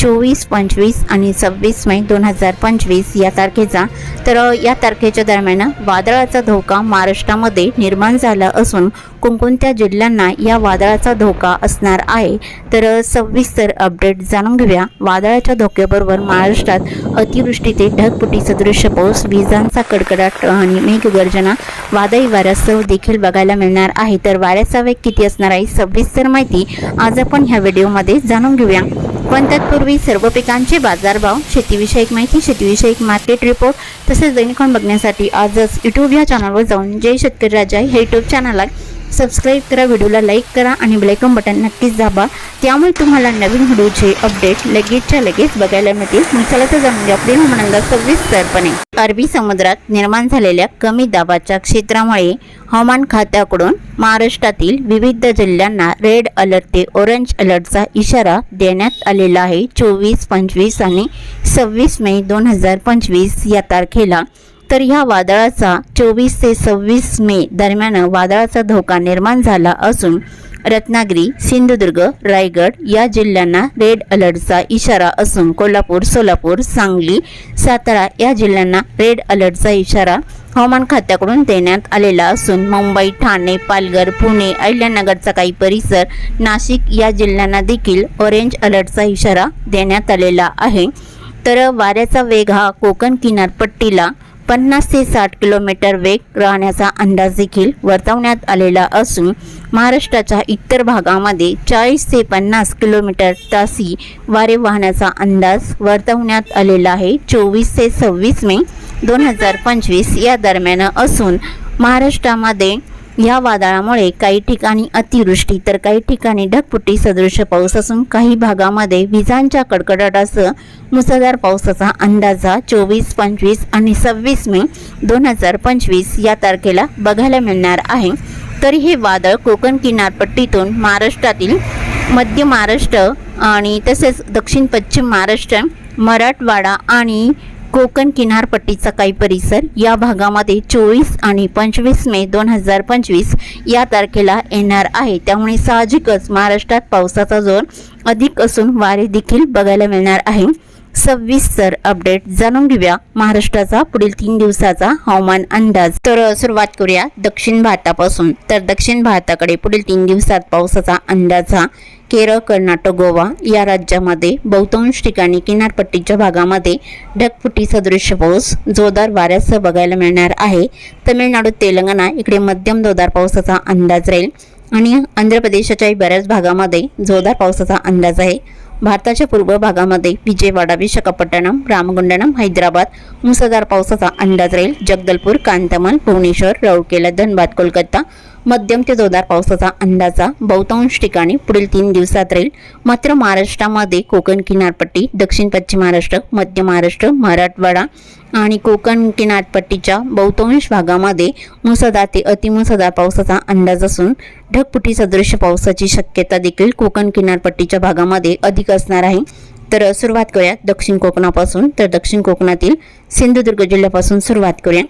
चोवीस पंचवीस आणि सव्वीस मे दोन हजार पंचवीस या तारखेचा. तर या तारखेच्या दरम्यान वादळाचा धोका महाराष्ट्रामध्ये निर्माण झाला असून कोणकोणत्या जिल्ह्यांना या वादळाचा धोका असणार आहे? तर सविस्तर अपडेट जाणून घेऊया. वादळाच्या धोक्याबरोबर महाराष्ट्रात अतिवृष्टी ते ढगफुटी सदृश्य पाऊस विजांचा कडकडाट आणि मेघगर्जना वादळी वाऱ्यासह देखील बघायला मिळणार आहे. तर वाऱ्याचा वेग किती असणार आहे? सविस्तर माहिती आज आपण ह्या व्हिडिओमध्ये जाणून घेऊया. पण तत्पूर्वी सर्व पिकांचे बाजारभाव शेतीविषयक माहिती शेतीविषयक मार्केट रिपोर्ट तसेच दैनिकॉन बघण्यासाठी आजच यूट्यूब या चॅनलवर जाऊन जय शेतकरी राजा हे यूट्यूब चॅनलला सबस्क्राईब करा व्हिडिओला लाईक करा आणि ब्लॅकम बटन नक्कीच दाबा. त्यामुळे तुम्हाला नवीन व्हिडिओचे अपडेट लगेचच्या लगेच बघायला मिळतील. मग चला तर जाणून घ्या. आपली हवामानंदा सविस्तरपणे अरबी समुद्रात निर्माण झालेल्या कमी दाबाच्या क्षेत्रामुळे हवामान खात्याकडून महाराष्ट्रातील विविध जिल्ह्यांना रेड अलर्ट ते ऑरेंज अलर्टचा इशारा देण्यात आलेला आहे. चोवीस पंचवीस आणि सव्वीस मे दोन हजार पंचवीस या तारखेला. तर ह्या वादळाचा चोवीस ते सव्वीस मे दरम्यान वादळाचा धोका निर्माण झाला असून रत्नागिरी सिंधुदुर्ग रायगड या जिल्ह्यांना रेड अलर्टचा इशारा असून कोल्हापूर सोलापूर सांगली सातारा या जिल्ह्यांना रेड अलर्टचा इशारा हवामान खात्याकडून देण्यात आलेला असून मुंबई ठाणे पालघर पुणे अहिल्यानगरचा काही परिसर नाशिक या जिल्ह्यांना देखील ऑरेंज अलर्टचा इशारा देण्यात आलेला आहे. तर वाऱ्याचा वेग हा कोकण किनारपट्टीला पन्नास ते साठ किलोमीटर वेग राहण्याचा अंदाज देखील वर्तवण्यात आलेला असून महाराष्ट्राच्या इतर भागामध्ये चाळीस ते पन्नास किलोमीटर तासी वारे वाहण्याचा अंदाज वर्तवण्यात आलेला आहे. चोवीस ते सव्वीस मे दोन हजार पंचवीस या दरम्यान असून महाराष्ट्रामध्ये या वादळामुळे काही ठिकाणी अतिवृष्टी तर काही ठिकाणी ढगपुट्टी सदृश पाऊस असून काही भागामध्ये विजांच्या कडकडाटासह मुसळधार पावसाचा अंदाजा चोवीस पंचवीस आणि सव्वीस मे दोन हजार पंचवीस या तारखेला बघायला मिळणार आहे. तरी हे वादळ कोकण किनारपट्टीतून महाराष्ट्रातील मध्य महाराष्ट्र आणि तसेच दक्षिण पश्चिम महाराष्ट्र मराठवाडा आणि कोकण किनारपट्टीचा काही परिसर या भागामध्ये चोवीस आणि पंचवीस मे दोन हजार पंचवीस या तारखेला येणार आहे. त्यामुळे साहजिकच महाराष्ट्रात पावसाचा जोर अधिक असून वारे देखील बघायला मिळणार आहे. सविस्तर अपडेट जाणून घेऊया महाराष्ट्राचा पुढील तीन दिवसाचा हवामान अंदाज. तर सुरुवात करूया दक्षिण भारतापासून. तर दक्षिण भारताकडे पुढील तीन दिवसात पावसाचा अंदाज हा केरळ कर्नाटक गोवा या राज्यामध्ये बहुतांश ठिकाणी किनारपट्टीच्या भागामध्ये ढगफुटी सदृश्य पाऊस जोरदार वाऱ्यासह बघायला मिळणार आहे. तमिळनाडू तेलंगणा इकडे मध्यम जोरदार पावसाचा अंदाज राहील आणि आंध्र प्रदेशाच्याही बऱ्याच भागामध्ये जोरदार पावसाचा अंदाज आहे. भारताच्या पूर्व भागामध्ये विजयवाडा विशाखापट्टणम रामगुंडणम हैदराबाद मुसळधार पावसाचा अंदाज राहील. जगदलपूर कांतमल भुवनेश्वर राऊरकेला धनबाद कोलकाता मध्यम ते जोरदार पावसाचा अंदाजा बहुतांश ठिकाणी पुढील तीन दिवसात राहील. मात्र महाराष्ट्रामध्ये कोकण किनारपट्टी दक्षिण पश्चिम महाराष्ट्र मध्य महाराष्ट्र मराठवाडा आणि कोकण किनारपट्टीच्या बहुतांश भागामध्ये मुसळधार ते अतिमुसळधार पावसाचा अंदाज असून ढगपुटी सदृश्य पावसाची शक्यता देखील कोकण किनारपट्टीच्या भागामध्ये अधिक असणार आहे. तर सुरुवात करूया दक्षिण कोकणापासून. तर दक्षिण कोकणातील सिंधुदुर्ग जिल्ह्यापासून सुरुवात करूया.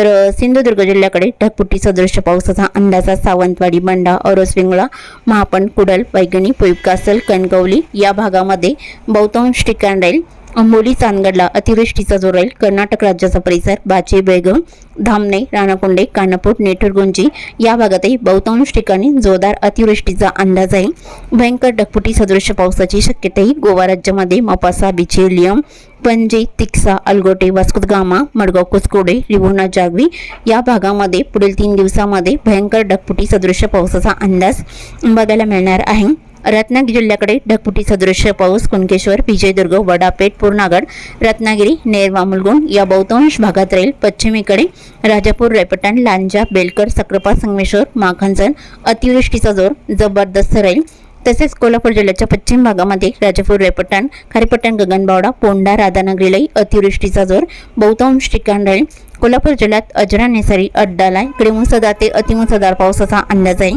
तर सिंधुदुर्ग जिल्ह्याकडे ढगपुटी सदृश्य पावसाचा अंदाजा सावंतवाडी बंडा औरसविंगळा महापण कुडल वैगणी पुईपकासल कणकवली या भागामध्ये बहुतांश ठिकाण राहील. अंबोली चांदगडला अतिवृष्टीचा जोर राहील. कर्नाटक राज्याचा परिसर बाचे बेळगाव धामणे राणाकोंडे कानापूर नेठुरगुंजी या भागातही बहुतांश ठिकाणी जोरदार अतिवृष्टीचा अंदाज आहे. भयंकर ढगफुटी सदृश्य पावसाची शक्यताही गोवा राज्यामध्ये मपासा बिचेलियम पणजी तिक्सा अलगोटे वास्कोदगामा मडगाव कुसकोडे रिभोना जागवी या भागामध्ये पुढील तीन दिवसामध्ये भयंकर ढगफुटी सदृश्य पावसाचा अंदाज बघायला मिळणार आहे. रत्नागिरी जिल्ह्याकडे ढगफुटी सदृश पाऊस कुणकेश्वर विजयदुर्ग वडापेठ पूर्णागड रत्नागिरी नेरवा मुलगुण या बहुतांश भागात राहील पश्चिमेकडे राजापूर रेपटण लांजा बेलकर सक्रोपा संगमेश्वर माखनसन अतिवृष्टीचा जोर जबरदस्त राहील तसेच कोल्हापूर जिल्ह्याच्या पश्चिम भागामध्ये राजापूर रेपटण खारीपट्टण गगनबावडा पोंडा राधानगरीलाही अतिवृष्टीचा जोर बहुतांश ठिकाण राहील कोल्हापूर जिल्ह्यात अजरा नेसरी अड्डाला इकडे मुसळधार ते अतिमुसळधार पावसाचा अंदाज आहे.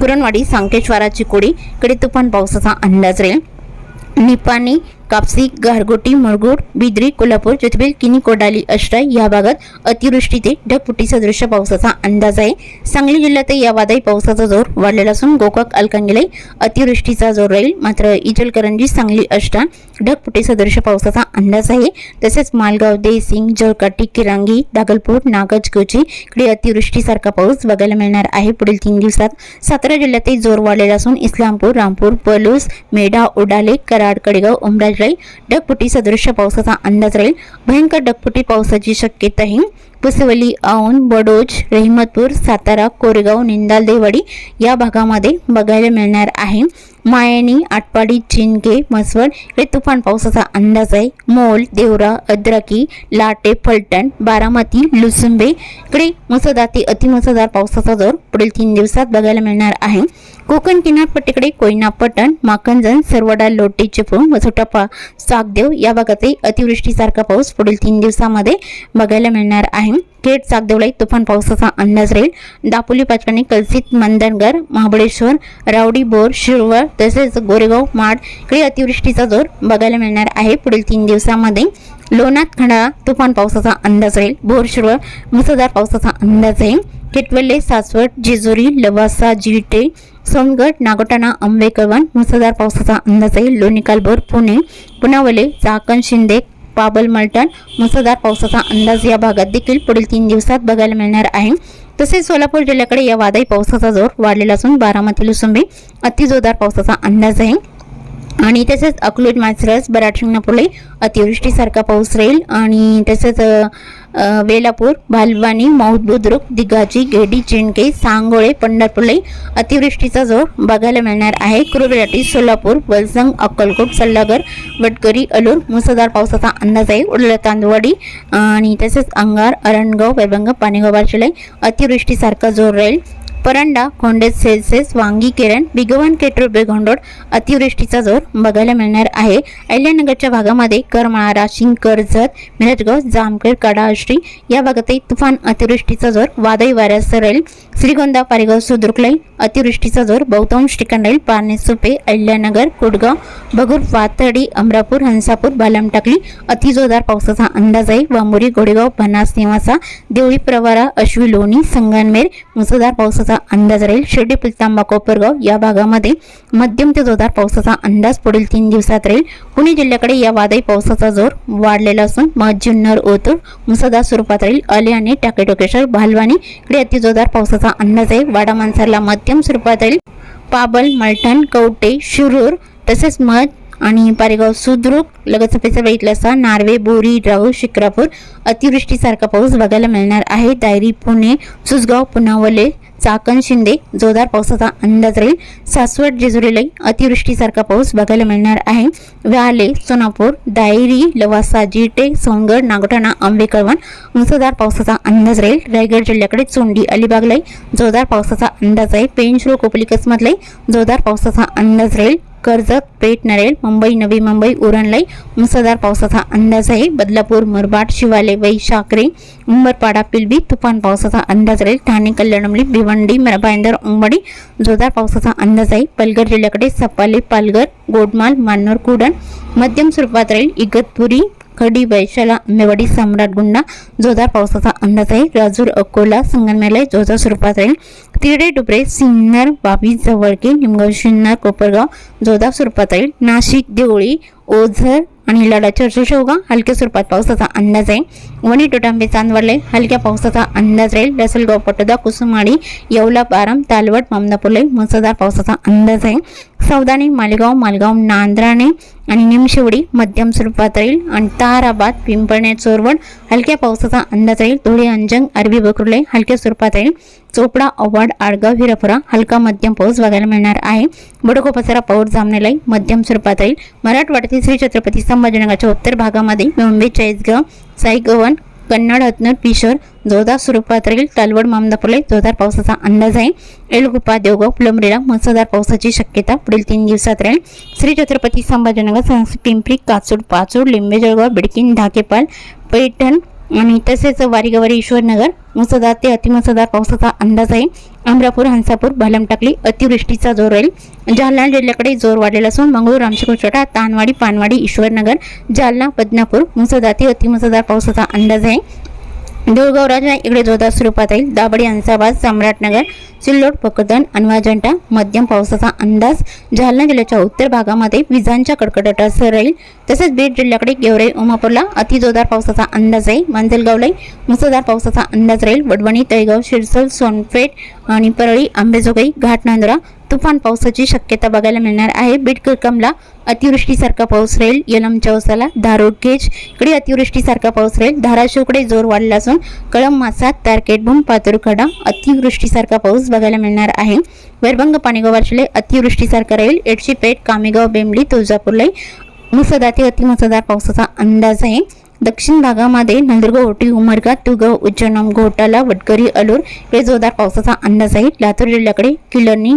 कुरणवाडी सांकेश्वरा चिकोडी इकडे तुफान पावसाचा अंदाज राहील. निपाणी कापसी गारगोटी मुरगुड बिद्री कोल्हापूर ज्योतिबेल किनी कोडाली अष्टाई या भागात अतिवृष्टी ते ढगपुटी सदृश पावसाचा अंदाज आहे. सांगली जिल्ह्यातही या वादळी पावसाचा जोर वाढलेला असून गोकाक अलकांगीलाही अतिवृष्टीचा जोर राहील. मात्र इचलकरंजी सांगली अष्टा ढगपुटी सदृश पावसाचा अंदाज आहे. तसेच मालगाव देसिंग जळकाटी किरांगी दागलपूर नागज गोची इकडे अतिवृष्टीसारखा पाऊस बघायला मिळणार आहे. पुढील तीन दिवसात सातारा जिल्ह्यातही जोर वाढलेला असून इस्लामपूर रामपूर पलूस मेढा उडाले कराड कडेगाव उमराज राहील ढगपुटी सदृश पावसाचा अंदाज राहील. भयंकर ढगपुटी पावसाची शक्यता आहे. पुसवली औन बडोज रहिमतपूर सातारा कोरेगाव निंदाल देवाडी या भागामध्ये बघायला मिळणार आहे. मायणी आटपाडी चिनके मसवड इकडे तुफान पावसाचा अंदाज आहे. मोल देवरा अद्रकी लाटे फलटण बारामती लुसुंबे इकडे मुसळधार ते अतिमुसळधार पावसाचा जोर पुढील तीन दिवसात बघायला मिळणार आहे. कोकण किनारपट्टीकडे कोयना पटण माकंजन सरवडा लोटे चिपळूण वसोटापा सागदेव या भागातही अतिवृष्टीसारखा पाऊस पुढील तीन दिवसामध्ये बघायला मिळणार आहे. खेड सागदेवलाही तुफान पावसाचा अंदाज राहील. दापोली पाचकाने कलसित मंदनगर महाबळेश्वर रावडी बोर शिरवळ तसेच गोरेगाव माड इकडे अतिवृष्टीचा जोर बघायला मिळणार आहे. पुढील तीन दिवसामध्ये लोणात खंडाळा तुफान पावसाचा अंदाज राहील. बोर शिरवळ मुसळधार पावसाचा अंदाज आहे किटवल्ले सासवड जेजुरी लवासा जिटे सोनगड नागोटाणा आंबे मुसळधार पावसाचा अंदाज आहे लोणी कालभोर पुणे पुनावले चाकण शिंदे पाबल मलटण मुसळधार पावसाचा अंदाज या भागात देखील पुढील तीन दिवसात बघायला मिळणार आहे. तसेच सोलापूर जिल्ह्याकडे या वादळी पावसाचा जोर वाढलेला असून बारामती लुसुंबे अतिजोरदार पावसाचा अंदाज आहे. आणि तसेच अकलूज माचरस बराड शिंगणापूरलाही अतिवृष्टीसारखा पाऊस राहील आणि तसेच वेलापूर भालवानी मौत बुद्रुक दिघाची गेडी चिंडके सांगोळे पंढरपुले अतिवृष्टीचा जोर बघायला मिळणार आहे. कुरुबेराटी सोलापूर वलसंग अक्कलकोट सल्लागर वटकरी अलूर मुसळधार पावसाचा अंदाज आहे. उडला तांदवाडी आणि तसेच अंगार अरणगाव वैभंग पाणीगाव बारशिलाई अतिवृष्टीसारखा जोर राहील. परंडा खोंडेत सेल्सेस वांगी केरण बिगवन केटूर बेगोंडोड अतिवृष्टीचा जोर बघायला मिळणार आहे. अहिल्यानगरच्या भागामध्ये करमाळा कर्जत मिरजगाव जामखेड कडाश्री या भागातही तुफान अतिवृष्टीचा जोर वादळी वाऱ्यासह राहील श्रीगोंदा पारेगाव सुद्रुकलाई अतिवृष्टीचा जोर बहुतांश ठिकाण राहील. पारणे सुपे अहिल्यानगर कुडगाव बगूर वातडी अमरापूर हंसापूर बालम टाकली अतिजोरदार पावसाचा अंदाज आहे. वामोरी गोडेगाव बनास निवासा देवळी प्रवारा अश्वी लोणी संगनमेर मुसळधार पावसाचा अंदाज राहील. शिर्डी पुलतांबा कोपरगाव या भागामध्ये मध्यम ते जोरदार पावसाचा अंदाज पुढील तीन दिवसात राहील. पुणे जिल्ह्याकडे या वादळी पावसाचा जोर वाढलेला असून मध जुन्नर ओतूर मुसळधार स्वरूपात राहील. अले आणि टाकेटोकेश्वर भालवानी इकडे अतिजोरदार पावसाचा किंवा आहे वाडा माणसाला मध्यम स्वरूपातील पाबल मलठण कवटे शिरूर तसेच मध आणि पारेगाव सुद्रुक लगत सफेचा बघितलं असता नार्वे बोरी राहू शिक्रापूर अतिवृष्टीसारखा पाऊस बघायला मिळणार आहे दायरी पुणे सुसगाव पुनावले चाकण शिंदे जोरदार पावसाचा अंदाज राहील. सासवड जेजुरीलाही अतिवृष्टीसारखा पाऊस बघायला मिळणार आहे. व्याले सोनापूर दायरी लवासा जिटे सोनगड नागोठाणा आंबेकळवण मुसळधार पावसाचा अंदाज राहील. रायगड जिल्ह्याकडे चोंडी अलिबागलाही जोरदार पावसाचा अंदाज आहे. पेंचरो कोपली कसमतलाही जोरदार पावसाचा अंदाज राहील. कर्जत पेठ नरेल मुंबई नवी मुंबई उरणलाई मुसळधार पावसाचा अंदाज आहे बदलापूर मुरबाड शिवाले वै शाकरे उंबरपाडा पिलबी तुफान पावसाचा अंदाज राहील. ठाणे कल्याणमली भिवंडी भाईंदर उंबडी जोरदार पावसाचा अंदाज आहे पलघर जिल्ह्याकडे सपाले पालघर गोडमाल मानोर कुडण मध्यम स्वरूपात राहील. इगतपुरी खडी वैशाला मेवाडी सम्राट गुंडा जोरदार पावसाचा अंदाज आहे. राजूर अकोला संगमनेरला जोरदार स्वरूपात राहील तिरडे डुबरे सिन्नर बाबी जवळके निमगाव शिन्नर कोपरगाव जोरदार स्वरूपात राहील नाशिक देवळी ओझर आणि लडाच्या चर्चशोगा हलक्या स्वरूपात पावसाचा अंदाज आहे. वणी टोटांबे चांदवडले हलक्या पावसाचा अंदाज राहील. रसलगाव पटोदा कुसुमाडी येवला बारम तालवट मामदापूरले मुसळधार पावसाचा अंदाज आहे. सौदाणी मालेगाव मालगाव नांद्राणे आणि निमशिवडी मध्यम स्वरूपात राहील आणि ताराबाद पिंपळणे चोरवड हलक्या पावसाचा अंदाज राहील. धुळे अंजंग अरबी बकुर्ले हलक्या स्वरूपात राहील. चोपडा अवाड आडगाव हिरापुरा हलका मध्यम पाऊस बघायला मिळणार आहे. बडकोपसरा पाऊस जामनेलाई मध्यम स्वरूपात राहील. मराठवाड्यातील श्री छत्रपती संभाजीनगरच्या उत्तर भागामध्ये मुंबई चाळीसगाव साईगवन कन्नड हतनूर पिशोर जोरदार स्वरूपात राहील तालवड मामदापूरला जोरदार पावसाचा अंदाज आहे. एलगुपा देवगाव फुलंबरीला मुसळधार पावसाची शक्यता पुढील तीन दिवसात राहील. श्री छत्रपती संभाजीनगर सांगली, पिंपरी काचूड पाचूड लिंबे जळगाव बिडकीन ढाकेपाल पैठण आणि तसेच वारीगवारी ईश्वरनगर मुसळधार ते अतिमुसळधार पावसाचा अंदाज आहे. अमरापूर हंसापूर भालमटाकली अतिवृष्टीचा जोर राहील जालना जिल्ह्याकडे जोर वाढलेला असून मंगळूर छोटा तानवाडी पानवाडी ईश्वरनगर जालना बदनापूर मुसळधार ते अतिमुसळधार पावसाचा अंदाज आहे. देऊळगावराजा इकडे जोरदार स्वरूपात राहील दाबडी अंसाबाद सम्राटनगर सिल्लोड पकदन अनवाजंटा मध्यम पावसाचा अंदाज जालना जिल्ह्याच्या उत्तर भागामध्ये विजांच्या कडकडाटासह राहील. तसेच बीड जिल्ह्याकडे गेवराई उमापूरला अतिजोरदार पावसाचा अंदाज आहे. मांजलगावलाही मुसळधार पावसाचा अंदाज राहील. वडवणी तळेगाव शिरसोल सोनपेठ आणि परळी आंबेजोगाई घाटनांदुरा तुफान पावसाची शक्यता बघायला मिळणार आहे. बीड किरकमला अतिवृष्टीसारखा पाऊस राहील. यलम चौसाला धारोड गेज. इकडे अतिवृष्टीसारखा पाऊस राहील. धाराशिवकडे जोर वाढला असून कळम मासा तारकेटभूम पातुरखडा अतिवृष्टीसारखा पाऊस बघायला मिळणार आहे. वैरभंग पाणीगाव वाचले अतिवृष्टीसारखा राहील. एडशी पेठ कामेगाव बेंबली तुळजापूरला मुसदाती ते अतिमुसळधार पावसाचा अंदाज आहे. दक्षिण भागामध्ये नंदुरगाव ओटी उमरगा तुगाव उज्जैनम घोटाला वडकरी अलूर हे जोरदार पावसाचा अंदाज आहे. लातूर जिल्ह्याकडे किलनी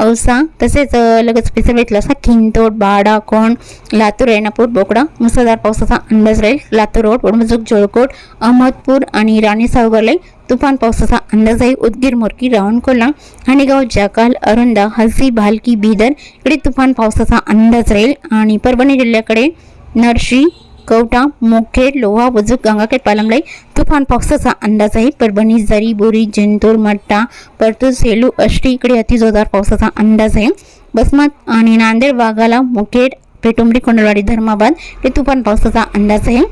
औसा तसेच लगेच पिसर भेटला असा खिंतोड बाडा कोण लातूर रेणापूर बोकडा मुसळधार पावसाचा अंदाज राहील. लातूर रोड वडमजूक जोळकोट अहमदपूर आणि राणी सावगरलाई तुफान पावसाचा अंदाज आहे. उदगीर मोरकी रावणकोला हाणेगाव जाकाल अरुंदा हलसी भालकी बिदर इकडे तुफान पावसाचा अंदाज राहील. आणि परभणी जिल्ह्याकडे नरशी कवटा मोखेड लोहा बुजुक गंगाखेड पालमलाई तुफान पावसाचा अंदाज आहे. परभणी जरी बोरी जिंतूर मट्टा परतूर सेलू अष्टी इकडे अतिजोरदार पावसाचा अंदाज आहे. बसमत आणि नांदेड वाघाला मुखेड पेटुंबडी कोंडलवाडी धर्माबाद हे तुफान पावसाचा अंदाज आहे.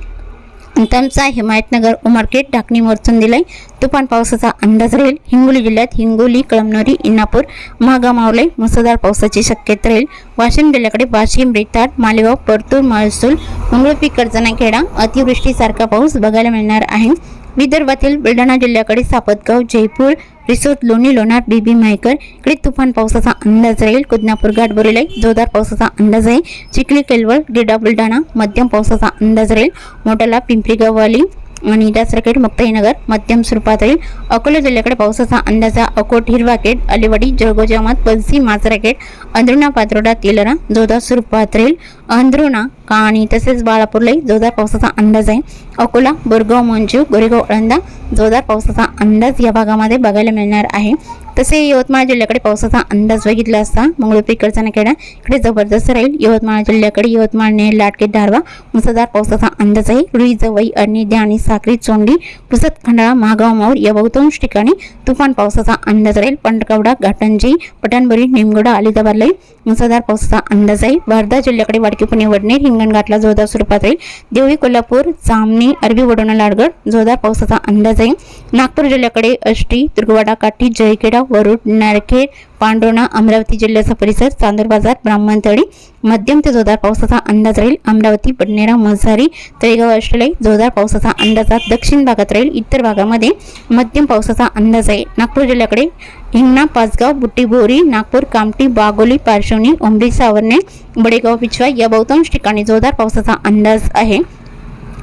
त्यांचा हिमायतनगर उमरखेड ढाकणी मोरचून दिलाय. तुफान पावसाचा अंदाज राहील. हिंगोली जिल्ह्यात हिंगोली कळमनोरी इनापूर महागाव मुसळधार पावसाची शक्यता राहील. वाशिम जिल्ह्याकडे वाशिम रेताड मालेगाव परतूर महसूल मंगळपी कर्जनाखेडा अतिवृष्टीसारखा पाऊस बघायला मिळणार आहे. विदर्भातील बुलढाणा जिल्ह्याकडे सापतगाव जयपूर रिसोद लोणी लोणार बीबी मायकर इकडे तुफान पावसाचा अंदाज राहील. कुदनापूर घाट बोरीलाई जोरदार पावसाचा अंदाज आहे. चिखली केलवळ गिडा बुलढाणा मध्यम पावसाचा अंदाज राहील. मोठाला पिंपरी गव्हाली आणि दासराखेड मुक्ताईनगर मध्यम स्वरूपात राहील. अकोला जिल्ह्याकडे पावसाचा अंदाज आहे. अकोट हिरवाखेड अलिवाडी जळगाव पलसी माजराखेड अंद्रुणा पात्रोडा तेलरा जोरदार स्वरूपात राहील. अंद्रुणा का आणि तसेच बाळापूरलाही जोरदार पावसाचा अंदाज आहे. अकोला बोरगाव मंजू गोरेगाव अळंदा जोरदार पावसाचा अंदाज या भागामध्ये बघायला मिळणार आहे. तसे यवतमाळ जिल्ह्याकडे पावसाचा अंदाज बघितला असता मंगळूर नखेडा इकडे जबरदस्त राहील. यवतमाळ जिल्ह्याकडे यवतमाळ नेर लाटके धारवा मुसळधार पावसाचा अंदाज आहे. रुई जवई अनिध्या आणि साखरी चोंडी पुसत खंडाळा महागाव माऊर या बहुतांश ठिकाणी तुफान पावसाचा अंदाज राहील. पंडकवडा घाटंजी पठाणबुरी निमगोडा अलिदाबादलाही मुसळधार पावसाचा अंदाज आहे. वर्धा जिल्ह्याकडे वाडकी पुणे वडनेर हिंगणघाटला जोरदार स्वरूपात राहील देवळी कोल्हापूर जामणी अरबी वडोणा लाडगड जोरदार पावसाचा अंदाज आहे. नागपूर जिल्ह्याकडे अष्टी दुर्गवाडा काठी जयखेडा वरुड नारखेड पांडोणा अमरावती जिल्ह्याचा परिसर चांदूर बाजार ब्राह्मणतळी मध्यम ते जोरदार पावसाचा अंदाज राहील. अमरावती बडनेरा मझारी तळेगाव अष्टलाई जोरदार पावसाचा अंदाजात दक्षिण भागात राहील. इतर भागामध्ये मध्यम पावसाचा अंदाज आहे. नागपूर जिल्ह्याकडे हिंगणा पाचगाव बुट्टीबोरी नागपूर कामठी बागोली पारशिवनी उमरी सावरणे बडेगाव पिछवा या बहुतांश ठिकाणी जोरदार पावसाचा अंदाज आहे.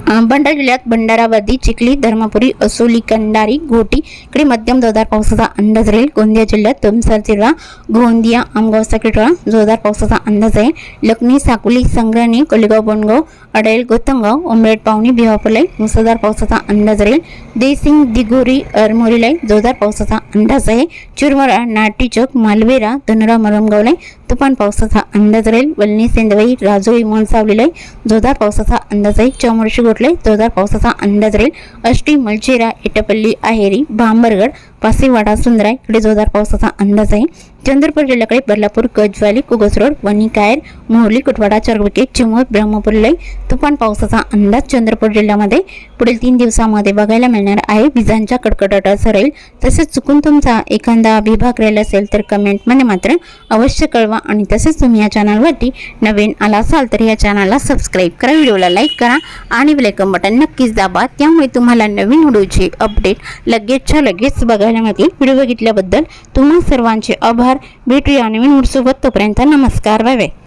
भंडारा जिल्ह्यात भंडारावादी चिखली धर्मपुरी असोली कंडारी घोटी इकडे मध्यम जोरदार पावसाचा अंदाज राहील. गोंदिया जिल्ह्यात तुमसर जिल्हा गोंदिया आमगाव साकेटोळा जोरदार पावसाचा अंदाज आहे. लखनी साकुली संग्रहणी कोलेगाव बोंडगाव अडेल गोतंगाव उमरेड पावणी भिवापूरलाई मुसळधार पावसाचा अंदाज राहील. देसिंग दिगोरी अरमोरीलाई जोरदार पावसाचा अंदाज आहे. चुरमरा नाटीचक मालवेरा धनुरा मरमगावलाई तुफान पावसाचा अंदाज राहील. वल्ली सेंदवाई राजोळी मोनसावलीलाई जोरदार पावसाचा अंदाज आहे. चौमर्शी गोटले जोरदार पावसाचा अंदाज राहील. अष्टी मलचेरा एटपल्ली आहेरी भांबरगड पासेवाडा सुंदराय इकडे जोरदार पावसाचा अंदाज आहे. चंद्रपूर जिल्ह्याकडे बदलापूर गजवाली कुगस रोड वणी कायर मोहली कुटवाडा चरबके चिमूर ब्रह्मपुरीलाई तुफान पावसाचा अंदाज चंद्रपूर जिल्ह्यामध्ये. पुढील तीन दिवसामध्ये बघायला मिळणार आहे. विजांच्या कडकडाटासह राहील तसेच चुकून तुमचा एखादा विभाग राहिला असेल तर कमेंटमध्ये मात्र अवश्य कळवा आणि तसेच तुम्ही या चॅनलवरती नवीन आला असाल तर या चॅनलला सबस्क्राईब करा. व्हिडिओला लाईक करा आणि बेलायकन बटन नक्कीच दाबा. त्यामुळे तुम्हाला नवीन व्हिडिओची अपडेट लगेचच्या लगेच बघा मिळतील व्हिडिओ बघितल्याबद्दल तुम्हा सर्वांचे आभार. भेटूया नवीन व्हिडिओसोबत. तोपर्यंत नमस्कार. Bye bye.